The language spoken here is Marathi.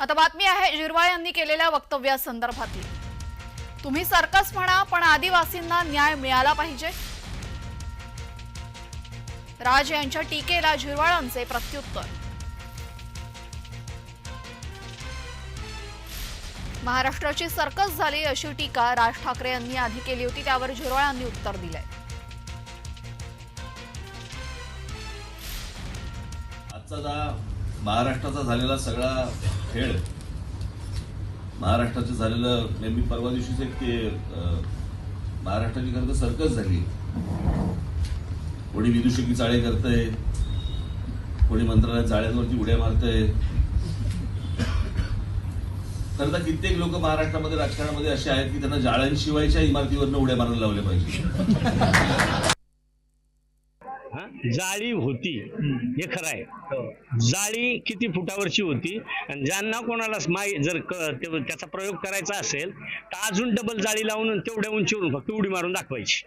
आता बातमी आहे जिरवाळ यांनी केलेल्या वक्तव्यासंदर्भातली. तुम्ही सर्कस म्हणा पण आदिवासींना न्याय मिळाला पाहिजे. राज यांच्या टीकेला झिरवाळांचे प्रत्युत्तर. महाराष्ट्राची सर्कस झाली अशी टीका राज ठाकरे यांनी आधी केली होती त्यावर झिरवाळांनी उत्तर दिलंय. आजचा महाराष्ट्राचा झालेला सगळा खेळ महाराष्ट्राचं झालेलं मी परवा दिवशीच एक ते महाराष्ट्राची खरं तर सर्कस झाली. कोणी विदुषकी चाळे करतंय कोणी मंत्रालयात जाळ्यांवरती उड्या मारतंय. खरं तर कित्येक लोक महाराष्ट्रामध्ये राजकारणामध्ये असे आहेत की त्यांना जाळ्यांशिवायच्या इमारतीवरनं उड्या मारायला लावल्या पाहिजे. हा? जाळी होती. हे खरं आहे. जाळी किती फुटावरची होती? आणि ज्यांना कोणाला माय जर त्याचा प्रयोग करायचा असेल तर अजून डबल जाळी लावून तेवढ्या उंचीवरून फक्त उडी मारून दाखवायची.